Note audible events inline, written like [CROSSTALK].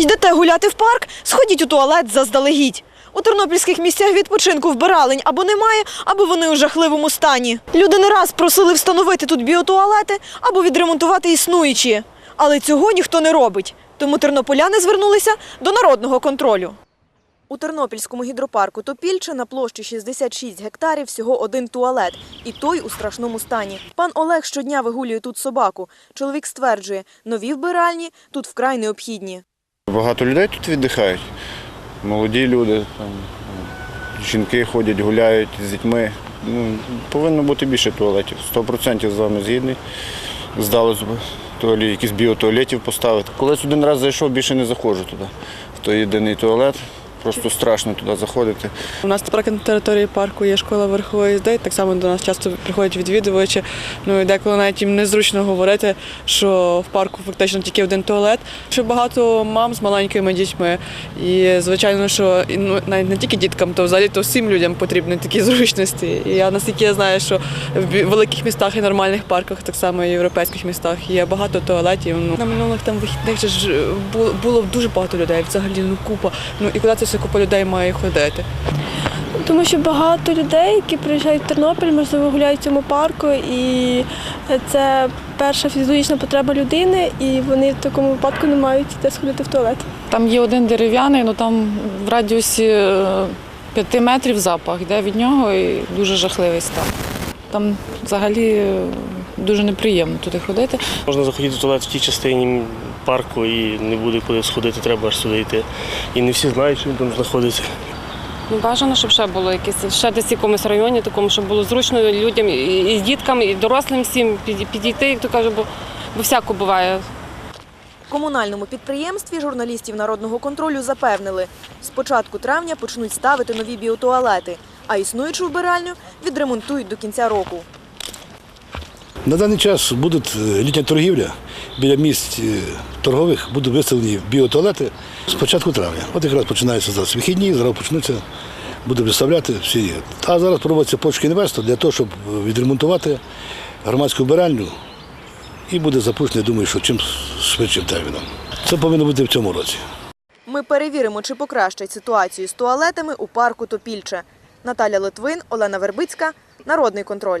Йдете гуляти в парк, сходіть у туалет заздалегідь. У тернопільських місцях відпочинку вбиралень або немає, або вони у жахливому стані. Люди не раз просили встановити тут біотуалети або відремонтувати існуючі. Але цього ніхто не робить. Тому тернополяни звернулися до народного контролю. У Тернопільському гідропарку Топільче на площі 66 гектарів всього один туалет. І той у страшному стані. Пан Олег щодня вигулює тут собаку. Чоловік стверджує, нові вбиральні тут вкрай необхідні. Багато людей тут віддихають. Молоді люди, там, жінки ходять, гуляють з дітьми. Ну, повинно бути більше туалетів. 100% з вами згідний. Здалося б, туалі, якісь біотуалетів поставити. Колись один раз зайшов, більше не заходжу туди. В той єдиний туалет. Просто страшно туди заходити. У нас тепер на території парку є школа верхової їзди. Так само до нас часто приходять відвідувачі. Ну і деколи навіть їм незручно говорити, що в парку фактично тільки один туалет. Що багато мам з маленькими дітьми. І звичайно, що ну, навіть не тільки діткам, то взагалі то всім людям потрібні такі [LAUGHS] зручності. І я наскільки я знаю, що в великих містах і нормальних парках, так само і в європейських містах, є багато туалетів. Ну на минулих там вихідних ж е, було, було дуже багато людей. Взагалі ну купа. Ну і куди це все купа людей має ходити? Тому що багато людей, які приїжджають в Тернопіль, можливо, гуляють в цьому парку, і це перша фізіологічна потреба людини, і вони в такому випадку не мають де сходити в туалет. Там є один дерев'яний, ну там в радіусі е, п'яти метрів запах йде від нього і дуже жахливий стан. Там взагалі е, дуже неприємно туди ходити. Можна заходити в туалет в тій частині парку і не буде куди сходити, треба аж сюди йти. І не всі знають, що він там знаходиться. Ну, бажано, щоб ще було якесь ще десь в якомусь районі, такому, щоб було зручно людям і, з дітками, і дорослим всім підійти, як то кажуть, бо, бо всяко буває. В комунальному підприємстві журналістів народного контролю запевнили, з початку травня почнуть ставити нові біотуалети, а існуючу вбиральню відремонтують до кінця року. На даний час буде е, літня торгівля біля місць е, торгових будуть виставлені біотуалети з початку травня. От якраз починаються зараз вихідні, зараз почнуться, будуть виставляти всі. А зараз проводиться почки інвестор для того, щоб відремонтувати громадську вбиральню і буде запущено, я думаю, що чим швидшим терміном. Це повинно бути в цьому році. Ми перевіримо, чи покращать ситуацію з туалетами у парку Топільче. Наталя Литвин, Олена Вербицька, Народний контроль.